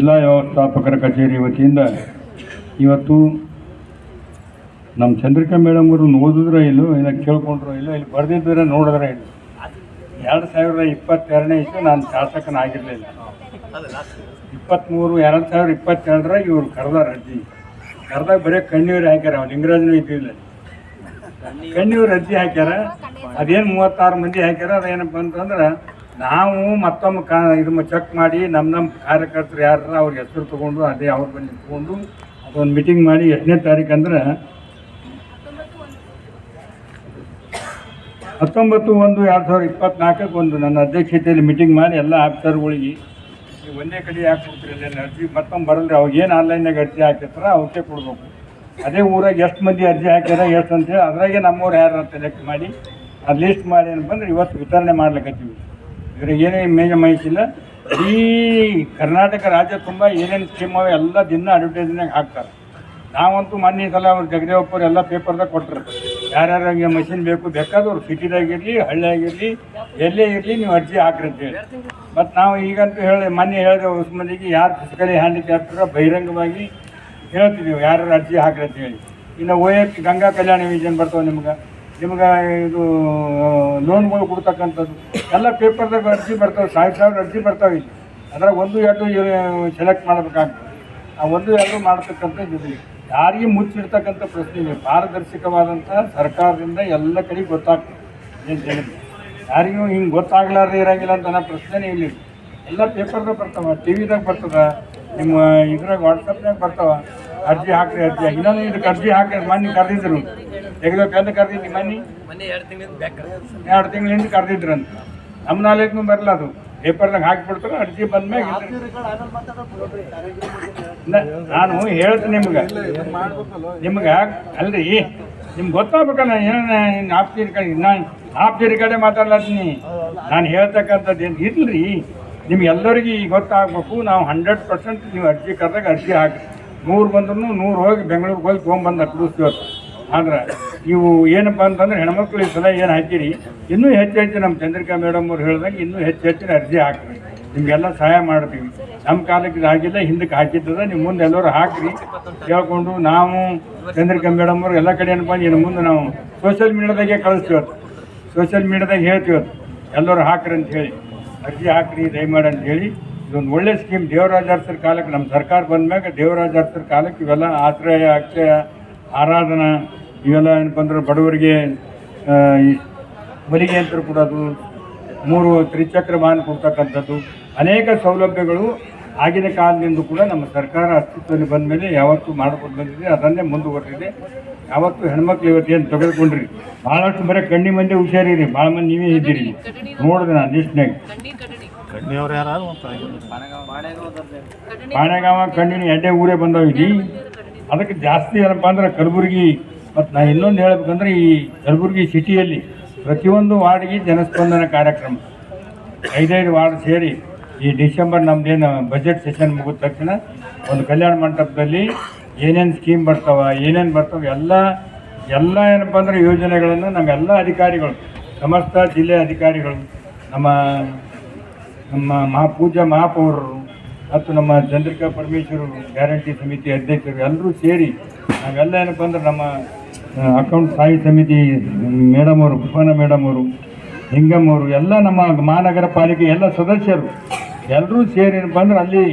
ಜಿಲ್ಲಾ ವ್ಯವಸ್ಥಾಪಕರ ಕಚೇರಿ ವತಿಯಿಂದ ಇವತ್ತು ನಮ್ಮ ಚಂದ್ರಿಕಾ ಮೇಡಮ್ ಅವರು ಓದಿದ್ರೆ ಇಲ್ಲೋ ಇಲ್ಲ ಕೇಳ್ಕೊಂಡ್ರು ಇಲ್ಲ, ಇಲ್ಲಿ ಬರೆದಿದ್ರೆ ನೋಡಿದ್ರೆ ಇಲ್ಲ. ಎರಡು ಸಾವಿರದ ಇಪ್ಪತ್ತೆರಡನೇ ಇತ್ತು ನಾನು ಶಾಸಕನಾಗಿರಲಿಲ್ಲ. ಇಪ್ಪತ್ತ್ಮೂರು, ಎರಡು ಸಾವಿರದ ಇಪ್ಪತ್ತೆರಡರಾಗ ಇವ್ರು ಕರೆದಾರ ಅರ್ಜಿ. ಕರೆದಾಗ ಬರೀ ಕಣ್ಣೀರು ಹಾಕ್ಯಾರ ಅವ್ನು ಲಿಂಗರಾಜನೂ ಇದ್ದಿಲ್ಲ ಕಣ್ಣೀರು ಅರ್ಜಿ ಹಾಕ್ಯಾರ, ಅದೇನು ಮೂವತ್ತಾರು ಮಂದಿ ಹಾಕ್ಯಾರ, ಅದೇನಪ್ಪ ಅಂತಂದ್ರೆ ನಾವು ಮತ್ತೊಮ್ಮೆ ಕಾ ಇದನ್ನು ಚೆಕ್ ಮಾಡಿ ನಮ್ಮ ನಮ್ಮ ಕಾರ್ಯಕರ್ತರು ಯಾರು ಅವ್ರ ಹೆಸರು ತೊಗೊಂಡು ಅದೇ ಅವ್ರ ಬಳಿ ತೊಗೊಂಡು ಅದೊಂದು ಮೀಟಿಂಗ್ ಮಾಡಿ ಎಷ್ಟನೇ ತಾರೀಕು ಅಂದ್ರೆ ಹತ್ತೊಂಬತ್ತು ಒಂದು ಎರಡು ಸಾವಿರದ ಇಪ್ಪತ್ನಾಲ್ಕಕ್ಕೆ ಒಂದು ನನ್ನ ಅಧ್ಯಕ್ಷತೆಯಲ್ಲಿ ಮೀಟಿಂಗ್ ಮಾಡಿ ಎಲ್ಲ ಆಫೀಸರ್ಗಳಿಗೆ ಒಂದೇ ಕಡೆ ಯಾಕೆ ಕೊಡ್ತೀರಿ ಅಲ್ಲಿ ಅರ್ಜಿ ಮತ್ತೊಮ್ಮೆ ಬರಲ್ರಿ, ಅವಾಗ ಏನು ಆನ್ಲೈನಾಗ ಅರ್ಜಿ ಹಾಕಿರ್ತಾರ ಅವಕ್ಕೆ ಕೊಡಬೇಕು. ಅದೇ ಊರಾಗ ಎಷ್ಟು ಮಂದಿ ಅರ್ಜಿ ಹಾಕ್ಯಾರ, ಎಷ್ಟು ಅಂತೇಳಿ ಅದ್ರಾಗೆ ನಮ್ಮವ್ರು ಯಾರು ಅಂತ ಮಾಡಿ ಅದು ಲಿಸ್ಟ್ ಮಾಡಿ ಏನಪ್ಪ ಅಂದ್ರೆ ಇವತ್ತು ವಿತರಣೆ ಮಾಡ್ಲಿಕ್ಕತ್ತೀವಿ ಇದ್ರಾಗ ಏನೇ ಮೇಜ ಮಾಹಿತಿಲ್ಲ ಇಡೀ ಕರ್ನಾಟಕ ರಾಜ್ಯ ತುಂಬ ಏನೇನು ಸ್ಕೀಮ್ ಅವೆ ಎಲ್ಲ ದಿನ ಅಡ್ವರ್ಟೈಸ್ಮೆಂಟ್ ಹಾಕ್ತಾರೆ. ನಾವಂತೂ ಮೊನ್ನೆ ಸಲ ಅವ್ರು ಜಗದೇವಪ್ಪರು ಎಲ್ಲ ಪೇಪರ್ದಾಗ ಕೊಟ್ಟರು ಯಾರ್ಯಾರಿಗೆ ಮಷಿನ್ ಬೇಕು ಬೇಕಾದವ್ರು ಸಿಟಿದಾಗಿರಲಿ ಹಳ್ಳಿಯಾಗಿರಲಿ, ಎಲ್ಲೇ ಇರಲಿ ನೀವು ಅರ್ಜಿ ಹಾಕ್ರಿ ಅಂತೇಳಿ ಮತ್ತು ನಾವು ಈಗಂತೂ ಹೇಳಿ, ಮೊನ್ನೆ ಹೇಳಿದೆ ಹೊಸ ಮಂದಿಗೆ ಯಾರು ಫಿಸಿಕಲಿ ಹ್ಯಾಂಡಿಕ್ಯಾಪ್ಟರ ಬಹಿರಂಗವಾಗಿ ಹೇಳ್ತಿದ್ದೀವಿ ಯಾರು ಅರ್ಜಿ ಹಾಕ್ರಿ ಇನ್ನು ಓಯಕ್ಕೆ ಗಂಗಾ ಕಲ್ಯಾಣ ಯೋಜನೆ ಬರ್ತಾವೆ ನಿಮ್ಗೆ. ನಿಮ್ಗೆ ಇದು ಲೋನ್ಗಳು ಕೊಡ್ತಕ್ಕಂಥದ್ದು. ಎಲ್ಲ ಪೇಪರ್ದಾಗ ಅರ್ಜಿ ಬರ್ತಾವೆ ಸಾವಿರ ಸಾವಿರ ಅರ್ಜಿ ಬರ್ತಾವೆ ಇಲ್ಲಿ. ಅದ್ರಾಗ ಒಂದು, ಎರಡು ಸೆಲೆಕ್ಟ್ ಮಾಡಬೇಕಾಗ್ತದೆ. ಆ ಒಂದು, ಎರಡು ಮಾಡತಕ್ಕಂಥದ್ದು ಇದು ಯಾರಿಗೆ ಮುಚ್ಚಿಡ್ತಕ್ಕಂಥ ಪ್ರಶ್ನೆ ಇದೆ ಪಾರದರ್ಶಕವಾದಂಥ ಸರ್ಕಾರದಿಂದ ಎಲ್ಲ ಕಡೆ ಗೊತ್ತಾಗ್ತದೆ. ಏನು ಹೇಳಿದ್ರು ಯಾರಿಗೂ ಹಿಂಗೆ ಗೊತ್ತಾಗ್ಲಾರ್ದೆ ಇರಂಗಿಲ್ಲ ಅಂತ ಅನ್ನೋ ಪ್ರಶ್ನೆನೇ ಇಲ್ಲಿ ಎಲ್ಲ ಪೇಪರ್ದಾಗ ಬರ್ತಾವ. ಟಿ ವಿದಾಗ ಬರ್ತದ, ನಿಮ್ಮ ಇದ್ರಾಗ ವಾಟ್ಸಪ್ನಾಗ ಬರ್ತಾವ. ಅರ್ಜಿ ಹಾಕ್ರಿ, ಅರ್ಜಿ ಇನ್ನೊಂದು ಇದಕ್ಕೆ ಅರ್ಜಿ ಹಾಕಿ ಮಾನ್ಯ ಕರೆದಿದ್ರು. ತೆಗೆದಕ್ಕೆ ಅಂತ ಕರೆದಿದ್ದಿ ಮನೆ ಮೊನ್ನೆ ಎರಡು ತಿಂಗಳಿಂದ ಎರಡು ತಿಂಗಳಿಂದ ಕರೆದಿದ್ರಂತ. ನಮ್ಮ ನಾಲೆಜ್ನು ಬರಲ್ಲ ಅದು. ಪೇಪರ್ದಾಗ ಹಾಕಿಬಿಡ್ತಾರೆ ಅರ್ಜಿ ಬಂದ್ಮ್ಯಾಗ ನ- ನಾನು ಹೇಳ್ತೀನಿ ನಿಮ್ಗೆ. ನಿಮ್ಗೆ ಅಲ್ರಿ ನಿಮ್ಗೆ ಗೊತ್ತಾಗ್ಬೇಕಲ್ಲ ಏನ ಆಪ್ತೀರಿ ಕಡೆ ನಾನು ಆಪ್ತೀರಿ ಕಡೆ ಮಾತಾಡ್ಲತ್ತೀನಿ. ನಾನು ಹೇಳ್ತಕ್ಕಂಥದ್ದು ಏನು ಇರ್ಲಿ ನಿಮ್ಗೆ ಎಲ್ಲರಿಗೂ ಈಗ ಗೊತ್ತಾಗಬೇಕು ನಾವು ಹಂಡ್ರೆಡ್ ಪರ್ಸೆಂಟ್ ನೀವು ಅರ್ಜಿ ಕರೆದಾಗ ಅರ್ಜಿ ಹಾಕಿ ನೂರು ಬಂದ್ರೂ ನೂರು ಹೋಗಿ ಬೆಂಗಳೂರಿಗೆ ಹೋಗಿ ತೊಗೊಂಬಂದು ಕುಡಿಸ್ತೀವಿ ಆದ್ರೆ ನೀವು ಏನಪ್ಪ ಅಂತಂದ್ರೆ ಹೆಣ್ಮಕ್ಳು ಈ ಸಲ ಏನು ಹಾಕಿರಿ ಇನ್ನೂ ಹೆಚ್ಚು ಹೆಚ್ಚು ನಮ್ಮ ಚಂದ್ರಿಕಾ ಮೇಡಮ್ ಅವ್ರು ಹೇಳ್ದಂಗೆ ಇನ್ನೂ ಹೆಚ್ಚು ಹೆಚ್ಚಿನ ಅರ್ಜಿ ಹಾಕ್ರಿ. ನಿಮಗೆಲ್ಲ ಸಹಾಯ ಮಾಡ್ತೀವಿ. ನಮ್ಮ ಕಾಲಕ್ಕೆ ಇದು ಆಗಿಲ್ಲ, ಹಿಂದಕ್ಕೆ ಹಾಕಿದ್ದದ, ನೀವು ಮುಂದೆ ಎಲ್ಲರೂ ಹಾಕ್ರಿ. ಕೇಳ್ಕೊಂಡು ನಾವು ಚಂದ್ರಿಕಾ ಮೇಡಮ್ ಅವ್ರು ಎಲ್ಲ ಕಡೆ ಏನಪ್ಪ ಇನ್ನು ಮುಂದೆ ನಾವು ಸೋಷಿಯಲ್ ಮೀಡಿಯಾದಾಗೆ ಕಳಿಸ್ತೀವಿ ಸೋಷಿಯಲ್ ಮೀಡಿಯಾದಾಗ ಹೇಳ್ತೀವಿ ಎಲ್ಲರೂ ಹಾಕ್ರಿ ಅಂತ ಹೇಳಿ. ಅರ್ಜಿ ಹಾಕ್ರಿ, ದಯಮಾಡಿ ಅಂತ ಹೇಳಿ. ಇದೊಂದು ಒಳ್ಳೆ ಸ್ಕೀಮ್ ದೇವರಾಜ ಅರಸರ ಕಾಲಕ್ಕೆ ನಮ್ಮ ಸರ್ಕಾರ ಬಂದ ಮ್ಯಾಗ ದೇವರಾಜ ಅರಸರ ಕಾಲಕ್ಕೆ ಇವೆಲ್ಲ ಆಶ್ರಯ ಅಕ್ಷಯ ಆರಾಧನಾ ಇವೆಲ್ಲ ಏನಪ್ಪ ಅಂದ್ರೆ ಬಡವರಿಗೆ ಮಲಿಗೆ ಯಂತ್ರ ಕೊಡೋದು ಮೂರು ತ್ರಿಚಕ್ರ ವಾಹನ ಕೊಡ್ತಕ್ಕಂಥದ್ದು. ಅನೇಕ ಸೌಲಭ್ಯಗಳು ಆಗಿನ ಕಾಲದಿಂದ ಕೂಡ ನಮ್ಮ ಸರ್ಕಾರ ಅಸ್ತಿತ್ವದಲ್ಲಿ ಬಂದ ಮೇಲೆ ಯಾವತ್ತೂ ಮಾಡಿಕೊಂಡು ಬಂದಿದೆ. ಅದನ್ನೇ ಮುಂದುವರೆದಿದೆ. ಯಾವತ್ತೂ ಹೆಣ್ಮಕ್ಳು ಇವತ್ತೇನು ತೆಗೆದುಕೊಂಡ್ರಿ? ಭಾಳಷ್ಟು ಬರೀ ಕಣ್ಣಿ ಮಂದಿ ಹುಷಾರಿರಿ. ಭಾಳ ಮಂದಿ ನೀವೇ ಇದ್ದೀರಿ. ನೋಡಿದೆ ನಾನು ಲಿಸ್ಟ್ನಾಗ ಕಡ್ನಿಯವ್ರು ಯಾರು ಬಾಣೆಗಾವ ಕಣ್ಣಿನ ಎಡ್ಡೆ ಊರೇ ಬಂದಾವ ಇಲ್ಲಿ ಅದಕ್ಕೆ ಜಾಸ್ತಿ ಏನಪ್ಪ ಅಂದ್ರೆ ಕಲಬುರಗಿ ಮತ್ತು ನಾ ಇನ್ನೊಂದು ಹೇಳ್ಬೇಕಂದ್ರೆ ಈ ಕಲಬುರಗಿ ಸಿಟಿಯಲ್ಲಿ ಪ್ರತಿಯೊಂದು ವಾರ್ಡ್ಗೆ ಜನಸ್ಪಂದನ ಕಾರ್ಯಕ್ರಮ. ಐದೈದು ವಾರ್ಡ್ ಸೇರಿ ಈ ಡಿಸೆಂಬರ್ ನಮ್ದೇನು ಬಜೆಟ್ ಸೆಷನ್ ಮುಗಿದ ತಕ್ಷಣ ಒಂದು ಕಲ್ಯಾಣ ಮಂಟಪದಲ್ಲಿ ಏನೇನು ಸ್ಕೀಮ್ ಬರ್ತಾವ, ಏನೇನು ಬರ್ತಾವ, ಎಲ್ಲ ಎಲ್ಲ ಏನಪ್ಪ ಅಂದ್ರೆ ಯೋಜನೆಗಳನ್ನು ನಮ್ಮೆಲ್ಲ ಅಧಿಕಾರಿಗಳು, ಸಮಸ್ತ ಜಿಲ್ಲೆ ಅಧಿಕಾರಿಗಳು, ನಮ್ಮ ನಮ್ಮ ಮಹಾಪೂಜಾ ಮಹಾಪೌರರು ಮತ್ತು ನಮ್ಮ ಚಂದ್ರಿಕಾ ಪರಮೇಶ್ವರರು, ಗ್ಯಾರಂಟಿ ಸಮಿತಿ ಅಧ್ಯಕ್ಷರು ಎಲ್ಲರೂ ಸೇರಿ ನಾವೆಲ್ಲ ಏನಪ್ಪ ಅಂದ್ರೆ ನಮ್ಮ ಅಕೌಂಟ್ ಸ್ಥಾಯಿ ಸಮಿತಿ, ಮೇಡಮ್ ಅವರು ಕುಫಾನ ಮೇಡಮ್ ಅವರು ಹಿಂಗಮ್ ಅವರು, ಎಲ್ಲ ನಮ್ಮ ಮಹಾನಗರ ಪಾಲಿಕೆ ಎಲ್ಲ ಸದಸ್ಯರು ಎಲ್ಲರೂ ಸೇರಿ ಬಂದ್ರೆ ಅಲ್ಲಿ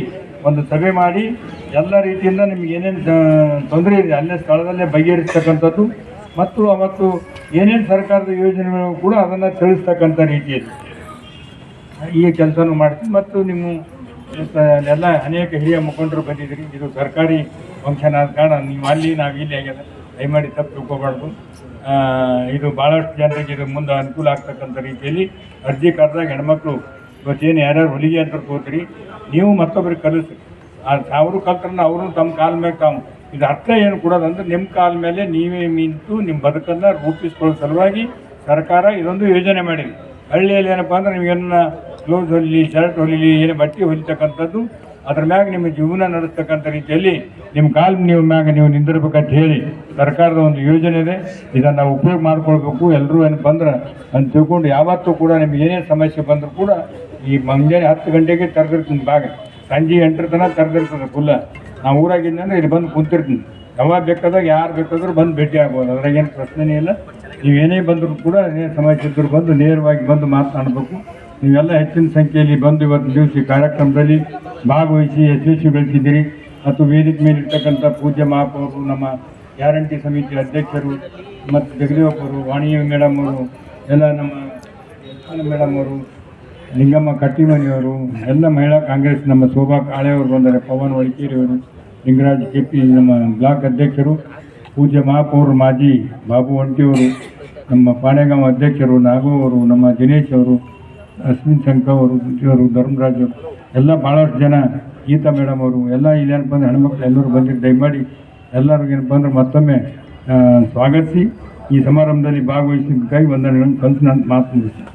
ಒಂದು ಸಭೆ ಮಾಡಿ ಎಲ್ಲ ರೀತಿಯಿಂದ ನಿಮ್ಗೆ ಏನೇನು ತೊಂದರೆ ಇದೆ, ಅಲ್ಲೇ ಸ್ಥಳದಲ್ಲೇ ಬಗೆಹರಿಸ್ತಕ್ಕಂಥದ್ದು, ಮತ್ತು ಅವತ್ತು ಏನೇನು ಸರ್ಕಾರದ ಯೋಜನೆಗಳು ಕೂಡ ಅದನ್ನು ತಿಳಿಸ್ತಕ್ಕಂಥ ರೀತಿಯಲ್ಲಿ. ಈ ಕೆಲಸನೂ ಮಾಡ್ತೀವಿ, ಮತ್ತು ನಿಮ್ಮ ಎಲ್ಲ ಅನೇಕ ಹಿರಿಯ ಮುಖಂಡರು ಬಂದಿದ್ದೀರಿ, ಇದು ಸರ್ಕಾರಿ ಫಂಕ್ಷನ್ ಆದ ಕಾರಣ ನೀವು ಅಲ್ಲಿ ನಾವು ಇಲ್ಲಿ ಆಗ್ಯದ ದಯಮಾಡಿ ತಪ್ಪು ತಿಳ್ಕೊಬಾರ್ದು. ಇದು ಭಾಳಷ್ಟು ಜನರಿಗೆ ಇದು ಮುಂದೆ ಅನುಕೂಲ ಆಗ್ತಕ್ಕಂಥ ರೀತಿಯಲ್ಲಿ ಅರ್ಜಿ ಕರೆದಾಗ ಹೆಣ್ಮಕ್ಳು ಇವತ್ತೇನು ಯಾರ್ಯಾರು ಹೊಲಿಗೆ ಅಂತ ಕೂತ್ರಿ ನೀವು ಮತ್ತೊಬ್ಬರಿಗೆ ಕಲಿಸ್ರಿ ಅವರು ಕಲ್ತ್ರನ್ನ ಅವರು ತಮ್ಮ ಕಾಲ ಮೇಲೆ ತಾವು, ಇದು ಅರ್ಥ ಏನು ಕೊಡೋದಂದ್ರೆ ನಿಮ್ಮ ಕಾಲ ಮೇಲೆ ನೀವೇ ನಿಂತು ನಿಮ್ಮ ಬದುಕನ್ನು ರೂಪಿಸ್ಕೊಳ್ಳೋ ಸಲುವಾಗಿ ಸರ್ಕಾರ ಇದೊಂದು ಯೋಜನೆ ಮಾಡಿದೆ. ಹಳ್ಳಿಯಲ್ಲಿ ಏನಪ್ಪ ಅಂದ್ರೆ ನಿಮಗೇನ ಕ್ಲೋಸ್ ಹೊಲಿಲಿ ಶರ್ಟ್ ಹೊಲಿಲಿ, ಏನು ಬಟ್ಟೆ ಹೊಲಿತಕ್ಕಂಥದ್ದು ಅದ್ರ ಮ್ಯಾಗ ನಿಮ್ಮ ಜೀವನ ನಡೆಸ್ತಕ್ಕಂಥ ರೀತಿಯಲ್ಲಿ ನಿಮ್ಮ ಕಾಲ್ ನೀವು ಮ್ಯಾಗ ನೀವು ನಿಂದಿರ್ಬೇಕಂತ ಹೇಳಿ ಸರ್ಕಾರದ ಒಂದು ಯೋಜನೆ ಇದೆ. ಇದನ್ನು ನಾವು ಉಪಯೋಗ ಮಾಡ್ಕೊಳ್ಬೇಕು. ಎಲ್ಲರೂ ಏನು ಬಂದ್ರೆ ಅಂತ ತಿಳ್ಕೊಂಡು ಯಾವತ್ತೂ ಕೂಡ ನಿಮ್ಗೆ ಏನೇ ಸಮಸ್ಯೆ ಬಂದರೂ ಕೂಡ ಈ ಮುಂಜಾನೆ ಹತ್ತು ಗಂಟೆಗೆ ತೆರೆದಿರ್ತೀನಿ ಬಾಗ. ಸಂಜೆ ಎಂಟರ ತನಕ ತೆರೆದಿರ್ತದೆ ಫುಲ್ಲ ನಾವು ಊರಾಗಿದ್ದಂದ್ರೆ ಇಲ್ಲಿ ಬಂದು ಕುಂತಿರ್ತೀನಿ. ಯಾವಾಗ ಬೇಕಾದಾಗ ಯಾರು ಬೇಕಾದರೂ ಬಂದು ಭೇಟಿ ಆಗ್ಬೋದು. ಅದ್ರಾಗೇನು ಪ್ರಶ್ನೆನೇ ಇಲ್ಲ. ಏನೇ ಬಂದರೂ ಕೂಡ ಏನೇ ಸಮಸ್ಯೆ ಇದ್ದರೂ ಬಂದು ನೇರವಾಗಿ ಬಂದು ಮಾತನಾಡಬೇಕು. ನೀವೆಲ್ಲ ಹೆಚ್ಚಿನ ಸಂಖ್ಯೆಯಲ್ಲಿ ಬಂದು ಇವತ್ತು ದಿವಸ ಕಾರ್ಯಕ್ರಮದಲ್ಲಿ ಭಾಗವಹಿಸಿ ಯಶಸ್ವಿಗೊಳಿಸಿದ್ದೀರಿ ಮತ್ತು ವೇದಿಕೆ ಮೇಲೆ ಇರ್ತಕ್ಕಂಥ ಪೂಜ್ಯ ಮಹಾಪೌರು ನಮ್ಮ ಗ್ಯಾರಂಟಿ ಸಮಿತಿ ಅಧ್ಯಕ್ಷರು ಮತ್ತು ಜಗದೇವಪ್ಪರು ವಾಣಿ ಮೇಡಮ್ ಎಲ್ಲ ನಮ್ಮ ಮೇಡಮ್ ಅವರು, ಲಿಂಗಮ್ಮ ಕಟ್ಟಿಮನಿಯವರು ಎಲ್ಲ ಮಹಿಳಾ ಕಾಂಗ್ರೆಸ್ ನಮ್ಮ ಶೋಭಾ ಕಾಳೆಯವರು ಬಂದರೆ ಪವನ್ ಒಳಕೇರಿಯವರು ಲಿಂಗರಾಜ್ ಕೆ ಪಿ ನಮ್ಮ ಬ್ಲಾಕ್ ಅಧ್ಯಕ್ಷರು, ಪೂಜ್ಯ ಮಹಾಪೌರ ಮಾಜಿ ಬಾಬು ಒಂಟಿಯವರು ನಮ್ಮ ಪಾಣೆಗಾಂವ್ ಅಧ್ಯಕ್ಷರು ನಾಗೋ ಅವರು, ನಮ್ಮ ದಿನೇಶ್ ಅವರು, ಅಶ್ವಿನ್ ಶಂಕ ಅವರು ಅವರು ಧರ್ಮರಾಜ್ ಅವರು. ಎಲ್ಲ ಭಾಳಷ್ಟು ಜನ ಗೀತಾ ಮೇಡಮ್ ಅವರು, ಎಲ್ಲ ಇಲ್ಲೇನಪ್ಪ ಅಂದ್ರೆ ಹೆಣ್ಮಕ್ಳು ಎಲ್ಲರೂ ಬಂದಿದ್ದು ದಯಮಾಡಿ ಎಲ್ಲರಿಗೂ ಏನಪ್ಪ ಅಂದ್ರೆ ಮತ್ತೊಮ್ಮೆ ಸ್ವಾಗತಿಸಿ. ಈ ಸಮಾರಂಭದಲ್ಲಿ ಭಾಗವಹಿಸಿದ್ದಕ್ಕಾಗಿ ಒಂದೆರಡು ಸಂತನ ಮಾತು ಮುಗಿಸ್ತೀನಿ.